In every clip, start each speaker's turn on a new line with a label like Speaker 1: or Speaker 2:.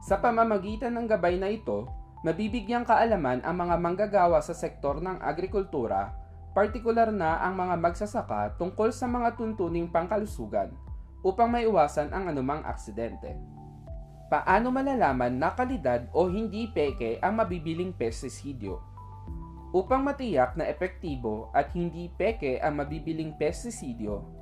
Speaker 1: Sa pamamagitan ng gabay na ito, mabibigyang kaalaman ang mga manggagawa sa sektor ng agrikultura, partikular na ang mga magsasaka tungkol sa mga tuntuning pangkalusugan upang maiwasan ang anumang aksidente. Paano malalaman na kalidad o hindi peke ang mabibiling pestisidyo? Upang matiyak na epektibo at hindi peke ang mabibiling pestisidyo,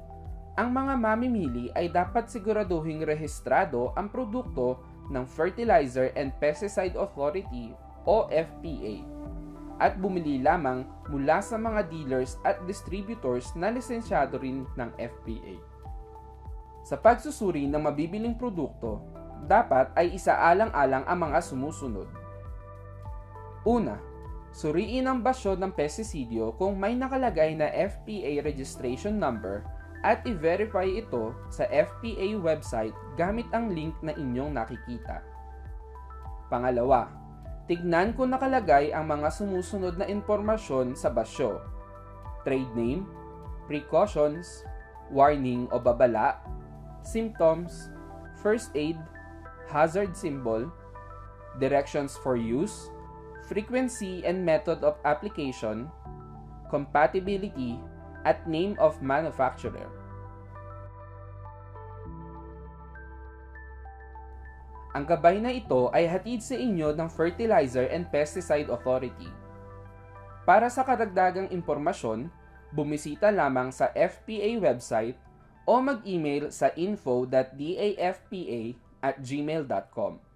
Speaker 1: ang mga mamimili ay dapat siguraduhing rehistrado ang produkto ng Fertilizer and Pesticide Authority o FPA at bumili lamang mula sa mga dealers at distributors na lisensyado rin ng FPA. Sa pagsusuri ng mabibiling produkto, dapat ay isaalang-alang ang mga sumusunod. Una, suriin ang basyo ng pestisidyo kung may nakalagay na FPA registration number at i-verify ito sa FPA website gamit ang link na inyong nakikita. Pangalawa, tignan kung nakalagay ang mga sumusunod na impormasyon sa basyo. Trade name, precautions, warning o babala, symptoms, first aid, hazard symbol, directions for use, frequency and method of application, compatibility, at name of manufacturer. Ang gabay na ito ay hatid sa inyo ng Fertilizer and Pesticide Authority. Para sa karagdagang impormasyon, bumisita lamang sa FPA website o mag-email sa info.dafpa at gmail.com.